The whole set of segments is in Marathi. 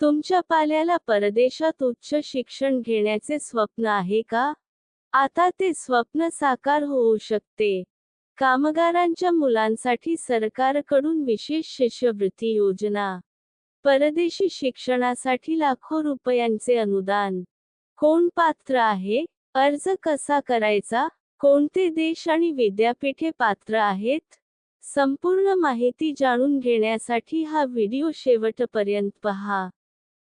तुमच्या पाल्याला परदेशात उच्च शिक्षण घेण्याचे स्वप्न आहे का? आता ते स्वप्न साकार होऊ शकते. कामगारांच्या मुलांसाठी सरकारकडून विशेष शिष्यवृत्ती योजना. परदेशी शिक्षणासाठी लाखो रुपयांचे अनुदान. कोण पात्र आहे? अर्ज कसा करायचा? कोणते देश आणि विद्यापीठे पात्र आहेत? संपूर्ण माहिती जाणून घेण्यासाठी हा व्हिडिओ शेवटपर्यंत पहा.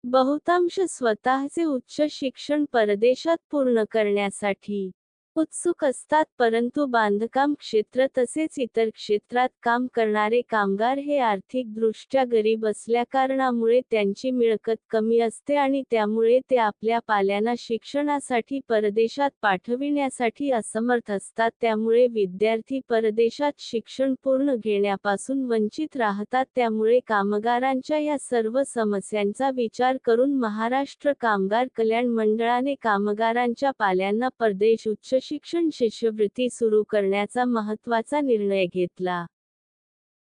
बहुतांश स्वतःचे उच्च शिक्षण परदेशात पूर्ण करण्यासाठी. उत्सुक असतात परंतु बांधकाम क्षेत्र तसेच इतर क्षेत्रात काम करणारे कामगार हे आर्थिकदृष्ट्या गरीब असल्याकारणामुळे त्यांची मिळकत कमी असते आणि त्यामुळे ते आपल्या पाल्यांना शिक्षणासाठी परदेशात पाठविण्यासाठी असमर्थ असतात. त्यामुळे विद्यार्थी परदेशात शिक्षण पूर्ण घेण्यापासून वंचित राहतात. त्यामुळे कामगारांच्या या सर्व समस्यांचा विचार करून महाराष्ट्र कामगार कल्याण मंडळाने कामगारांच्या पाल्यांना परदेश उच्च शिक्षण शिष्यवृत्ती सुरू करण्याचा महत्त्वाचा निर्णय घेतला.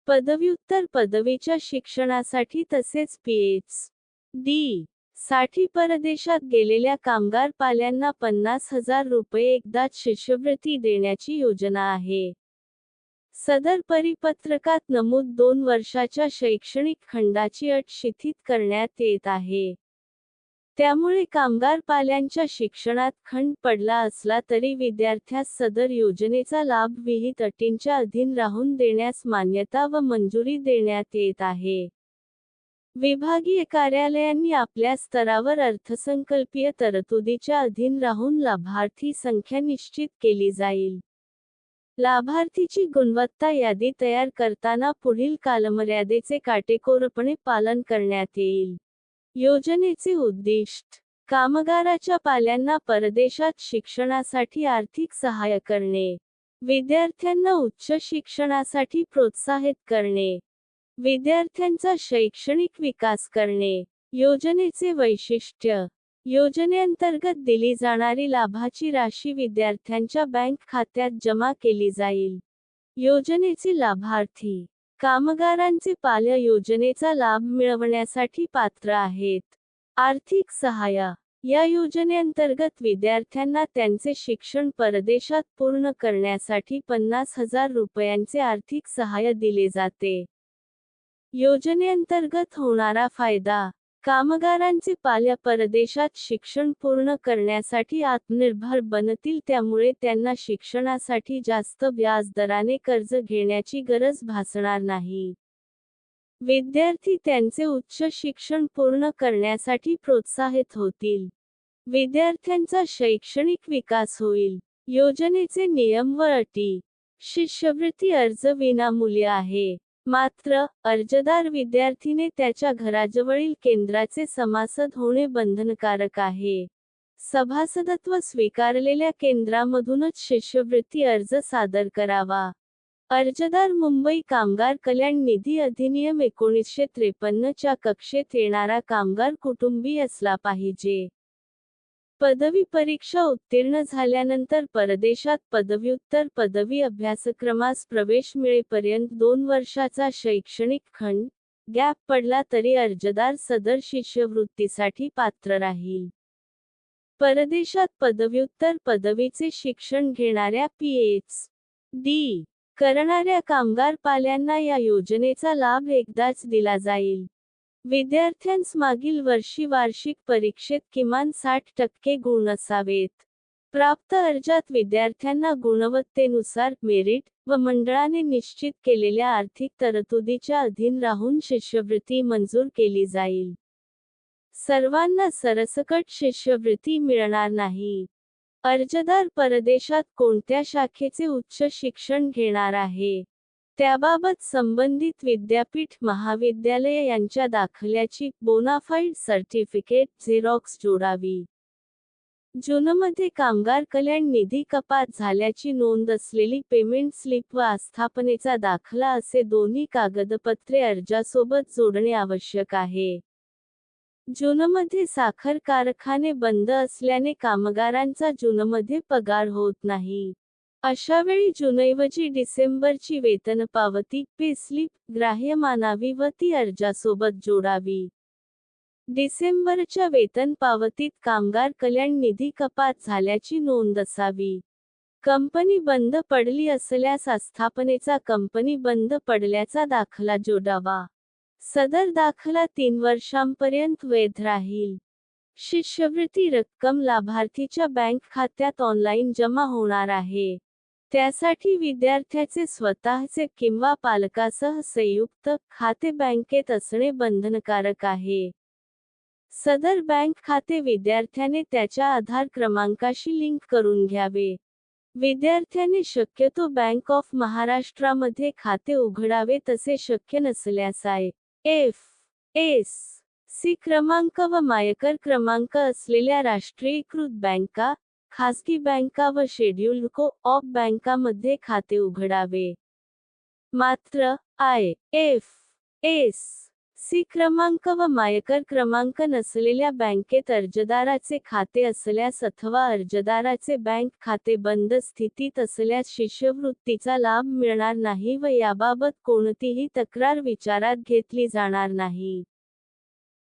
पदव्युत्तर पदवीच्या शिक्षणासाठी तसेच पीएच डी साठी परदेशात गेलेल्या कामगार पाल्यांना पन्नास हजार रुपये एकदाच शिष्यवृत्ती देण्याची योजना आहे. सदर परिपत्रकात नमूद दोन वर्षाच्या शैक्षणिक खंडाची अट शिथित करण्यात येत आहे. त्यामुळे कामगार पाल्यांच्या शिक्षणात खंड पडला असला तरी विद्यार्थ्यास सदर योजनेचा लाभ विहित अटींच्या अधीन राहून देण्यास मान्यता व मंजुरी देण्यात येत आहे. विभागीय कार्यालयांनी आपल्या स्तरावर अर्थसंकल्पीय तरतुदीच्या अधीन राहून लाभार्थी संख्या निश्चित केली जाईल. लाभार्थीची गुणवत्ता यादी तयार करताना पुढील कालमर्यादेचे काटेकोरपणे पालन करण्यात येईल. योजनेचे उद्दिष्ट. कामगाराच्या पाल्यांना परदेशात शिक्षणासाठी आर्थिक सहाय्य करणे. विद्यार्थ्यांना उच्च शिक्षणासाठी प्रोत्साहित करणे. विद्यार्थ्यांचा शैक्षणिक विकास करणे. योजनेचे वैशिष्ट्य. योजनेअंतर्गत दिली जाणारी लाभाची राशी विद्यार्थ्यांच्या बँक खात्यात जमा केली जाईल. योजनेचे लाभार्थी. कामगारांचे पाल्य योजनेचा लाभ मिळवण्यासाठी पात्र आहेत. आर्थिक सहाय्य. या योजनेअंतर्गत विद्यार्थ्यांना त्यांचे शिक्षण परदेशात पूर्ण करण्यासाठी पन्नास हजार रुपयांचे आर्थिक सहाय्य दिले जाते. योजनेअंतर्गत होणारा फायदा. कामगारांचे पाल्या परदेशात शिक्षण पूर्ण करण्यासाठी आत्मनिर्भर बनतील त्यामुळे त्यांना शिक्षणासाठी जास्त व्याज दराने कर्ज घेण्याची गरज भासणार नाही. विद्यार्थी त्यांचे उच्च शिक्षण पूर्ण करण्यासाठी प्रोत्साहित होतील. विद्यार्थ्यांचा शैक्षणिक विकास होईल. योजनेचे नियम व अटी. शिष्यवृत्ती अर्ज विनामूल्य आहे. मात्र अर्जदार विद्यार्थीने त्याच्या घराजवळील केंद्राचे सभासद होणे बंधनकारक आहे. सभासदत्व स्वीकारलेल्या केंद्रामधूनच शिष्यवृत्ती अर्ज सादर करावा. अर्जदार मुंबई कामगार कल्याण निधी अधिनियम एकोणीसशे त्रेपन्न च्या कक्षेत येणारा कामगार कुटुंबी असला पाहिजे. पदवी परीक्षा उत्तीर्ण झाल्यानंतर परदेशात पदव्युत्तर पदवी अभ्यासक्रमास प्रवेश मिळेपर्यंत दोन वर्षाचा शैक्षणिक खंड गॅप पडला तरी अर्जदार सदर शिष्यवृत्तीसाठी पात्र राहील. परदेशात पदव्युत्तर पदवीचे शिक्षण घेणाऱ्या पीएच डी करणाऱ्या कामगार पाल्यांना या योजनेचा लाभ एकदाच दिला जाईल. विद्यार्थ्यांस मागील वर्षी वार्षिक परीक्षेत किमान साठ टक्के गुण असावेत. प्राप्त अर्जात विद्यार्थ्यांना गुणवत्तेनुसार मेरिट व मंडळाने निश्चित केलेल्या आर्थिक तरतुदीच्या अधीन राहून शिष्यवृत्ती मंजूर केली जाईल. सर्वांना सरसकट शिष्यवृत्ती मिळणार नाही. अर्जदार परदेशात कोणत्या शाखेचे उच्च शिक्षण घेणार आहे? त्याबाबत संबंधित विद्यापीठ महाविद्यालय यांच्या दाखल्याची बोनाफाईड सर्टिफिकेट झेरॉक्स जोडावी. जूनमध्ये कामगार कल्याण निधी कपात झाल्याची नोंद असलेली पेमेंट स्लिप व आस्थापनेचा दाखला असे दोन्ही कागदपत्रे अर्जासोबत जोडणे आवश्यक आहे. जूनमध्ये साखर कारखाने बंद असल्याने कामगारांचा जूनमध्ये पगार होत नाही. अशावेळी जुनैवजी डिसेंबरची वेतन पावती पे स्लिप ग्राह्य मानावी व ती अर्जासोबत जोडावी. डिसेंबरच्या वेतन पावतीत कामगार कल्याण निधी कपात झाल्याची नोंद असावी. कंपनी बंद पडली असल्यास आस्थापनेचा कंपनी बंद पडल्याचा दाखला जोडावा. सदर दाखला तीन वर्षांपर्यंत वैध राहील. शिष्यवृत्ती रक्कम लाभार्थीच्या बँक खात्यात ऑनलाईन जमा होणार आहे. त्यासाठी विद्यार्थ्याचे स्वतःचे किंवा पालकासह संयुक्त खाते बँकेत असणे बंधनकारक आहे. सदर बँक खाते विद्यार्थ्याने त्याच्या आधार क्रमांकाशी लिंक करून घ्यावे. विद्यार्थ्याने शक्यतो बँक ऑफ महाराष्ट्रामध्ये खाते उघडावे तसे शक्य नसल्यास आय एफ. एस. सी. क्रमांक व मायकर क्रमांक असलेल्या राष्ट्रीयीकृत बँका खासगी बँका व शेड्युल्ड को ऑफ बँकामध्ये खाते उघडावे. मात्र आय एफ एस सी क्रमांक व मायकर क्रमांक नसलेल्या बँकेत अर्जदाराचे खाते असल्यास अथवा अर्जदाराचे बँक खाते बंद स्थितीत असल्यास शिष्यवृत्तीचा लाभ मिळणार नाही व याबाबत कोणतीही तक्रार विचारात घेतली जाणार नाही.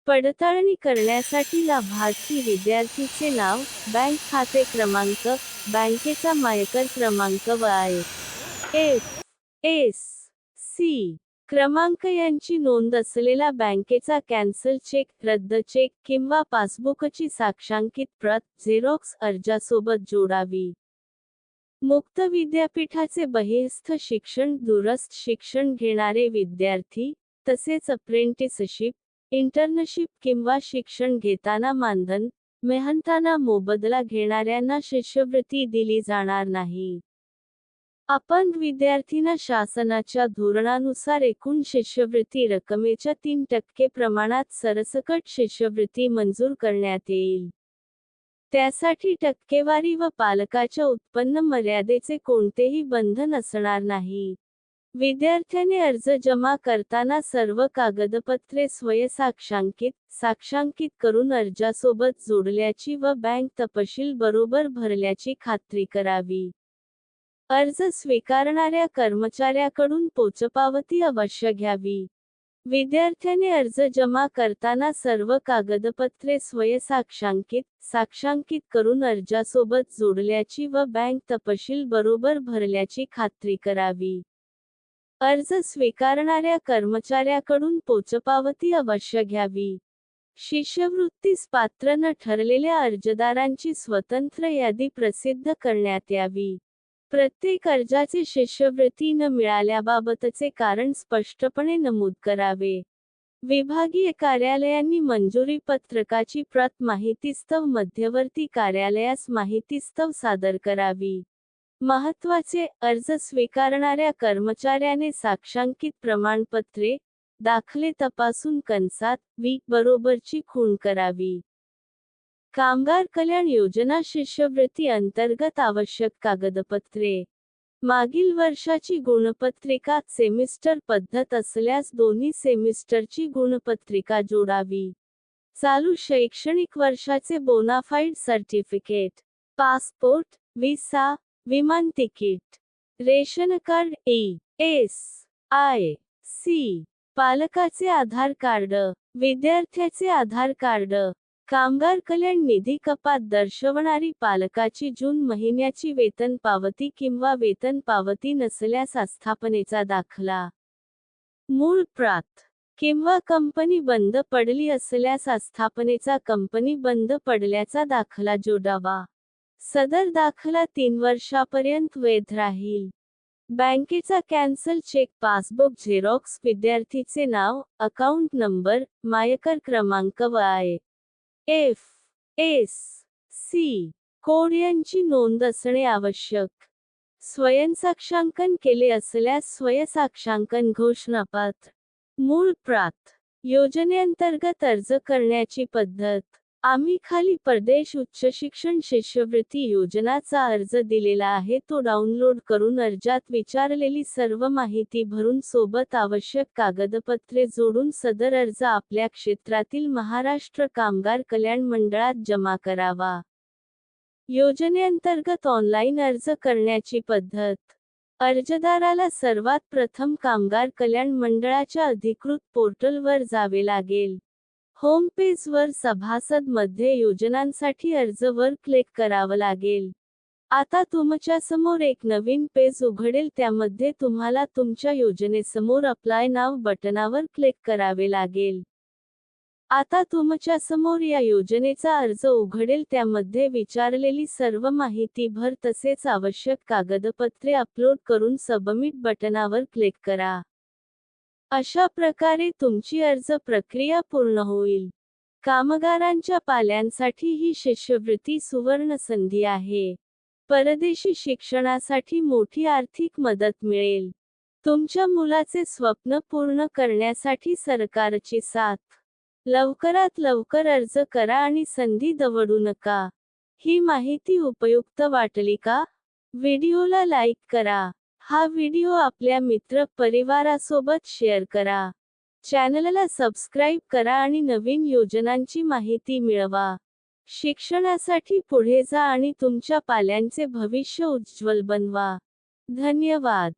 पडताळणी करण्यासाठी लाभार्थी विद्यार्थीचे नाव बँक खाते क्रमांक बँकेचा मायकर क्रमांक व आय एफ एस सी क्रमांक यांची नोंद असलेला बँकेचा कॅन्सल चेक रद्द चेक किंवा पासबुकची साक्षांकित प्रत झेरॉक्स अर्जासोबत जोडावी. मुक्त विद्यापीठाचे बहिस्थ शिक्षण दुरस्त शिक्षण घेणारे विद्यार्थी तसेच अप्रेंटिसशिप इंटर्नशिप किंवा शिक्षण घेताना मानधन मेहनताना मोबदला घेणाऱ्यांना शिष्यवृत्ती दिली जाणार नाही. आपण विद्यार्थींना शासनाच्या धोरणानुसार एकूण शिष्यवृत्ती रकमेच्या तीन टक्के प्रमाणात सरसकट शिष्यवृत्ती मंजूर करण्यात येईल. त्यासाठी टक्केवारी व पालकाच्या उत्पन्न मर्यादेचे कोणतेही बंधन असणार नाही. विद्यार्थ्याने अर्ज जमा करताना सर्व कागदपत्रे स्वयसाक्षांकित साक्षांकित करून अर्जासोबत जोडल्याची व बँक तपशील बरोबर भरल्याची खात्री करावी. अर्ज स्वीकारणाऱ्या कर्मचाऱ्याकडून पोचपावती अवश्य घ्यावी. विद्यार्थ्याने अर्ज जमा करताना सर्व कागदपत्रे स्वयसाक्षांकित साक्षांकित करून अर्जासोबत जोडल्याची व बँक तपशील बरोबर भरल्याची खात्री करावी. अर्ज स्वीकारणाऱ्या कर्मचाऱ्याकडून पोचपावती अवश्य घ्यावी. शिष्यवृत्तीस पात्र न ठरलेल्या अर्जदारांची स्वतंत्र यादी प्रसिद्ध करण्यात यावी. प्रत्येक अर्जाचे शिष्यवृत्ती न मिळाल्याबाबतचे कारण स्पष्टपणे नमूद करावे. विभागीय कार्यालयांनी मंजुरी पत्रकाची प्रत माहितीस्तव मध्यवर्ती कार्यालयास माहितीस्तव सादर करावी. महत्त्वाचे अर्ज स्वीकारणाऱ्या कर्मचाऱ्याने साक्षांकित प्रमाणपत्रे दाखले तपासून कंसात वी बरोबरची खूण करावी. कामगार कल्याण योजना शिष्यवृत्ती अंतर्गत आवश्यक कागदपत्रे. मागील वर्षाची गुणपत्रिका सेमिस्टर पद्धत असल्यास दोन्ही सेमिस्टरची गुणपत्रिका जोडावी. चालू शैक्षणिक वर्षाचे बोनाफाईड सर्टिफिकेट पासपोर्ट विसा विमान ticket. Ration card A S I C पालकाचे Aadhaar card विद्यार्थ्याचे आधार कार्ड. कामगार कल्याण निधी कपात दर्शवणारी पालकाची जून महिन्याची वेतन पावती किंवा वेतन पावती नसल्यास आस्थापनेचा दाखला. मूळ प्रात किंवा कंपनी बंद पडली असल्यास आस्थापनेचा कंपनी बंद पडल्याचा दाखला जोडावा. सदर दाखला तीन वर्षापर्यंत वैध राहील. बँकेचा कॅन्सल चेक पासबुक झेरॉक्स विद्यार्थीचे नाव अकाउंट नंबर मायकर क्रमांक व I. F. S. C. Code यांची नोंद असणे आवश्यक. स्वयंसाक्षांकन केले असल्यास स्वयंसाक्षांकन घोषणापात्र. मूळ प्रात. योजनेअंतर्गत अर्ज करण्याची पद्धत. आम्ही खाली परदेश उच्च शिक्षण शिष्यवृत्ती योजनाचा अर्ज दिलेला आहे. तो डाउनलोड करून अर्जात विचारलेली सर्व माहिती भरून सोबत आवश्यक कागदपत्रे जोडून सदर अर्ज आपल्या क्षेत्रातील महाराष्ट्र कामगार कल्याण मंडळात जमा करावा. योजनेअंतर्गत ऑनलाईन अर्ज करण्याची पद्धत. अर्जदाराला सर्वात प्रथम कामगार कल्याण मंडळाच्या अधिकृत पोर्टलवर जावे लागेल. होम पेजवर सभासदमध्ये योजनांसाठी अर्ज वर क्लिक करावं लागेल. आता तुमच्यासमोर एक नवीन पेज उघडेल त्यामध्ये तुम्हाला तुमच्या योजनेसमोर अप्लाय नाव बटनावर क्लिक करावे लागेल. आता तुमच्यासमोर या योजनेचा अर्ज उघडेल त्यामध्ये विचारलेली सर्व माहिती भर तसेच आवश्यक कागदपत्रे अपलोड करून सबमिट बटनावर क्लिक करा. अशा प्रकारे तुमची अर्ज प्रक्रिया पूर्ण होईल. कामगारांच्या पाल्यांसाठी ही शिष्यवृत्ती सुवर्ण संधी आहे. परदेशी शिक्षणासाठी मोठी आर्थिक मदत मिळेल. तुमच्या मुलाचे स्वप्न पूर्ण करण्यासाठी सरकारची साथ. लवकरात लवकर अर्ज करा आणि संधी दवडू नका. ही माहिती उपयुक्त वाटली का? व्हिडिओला लाईक करा. हा व्हिडिओ आपल्या मित्र परिवारासोबत शेअर करा. चॅनलला सबस्क्राईब करा आणि नवीन योजनांची माहिती मिळवा. शिक्षणासाठी पुढे जा आणि तुमच्या पाल्यांचे भविष्य उज्ज्वल बनवा. धन्यवाद.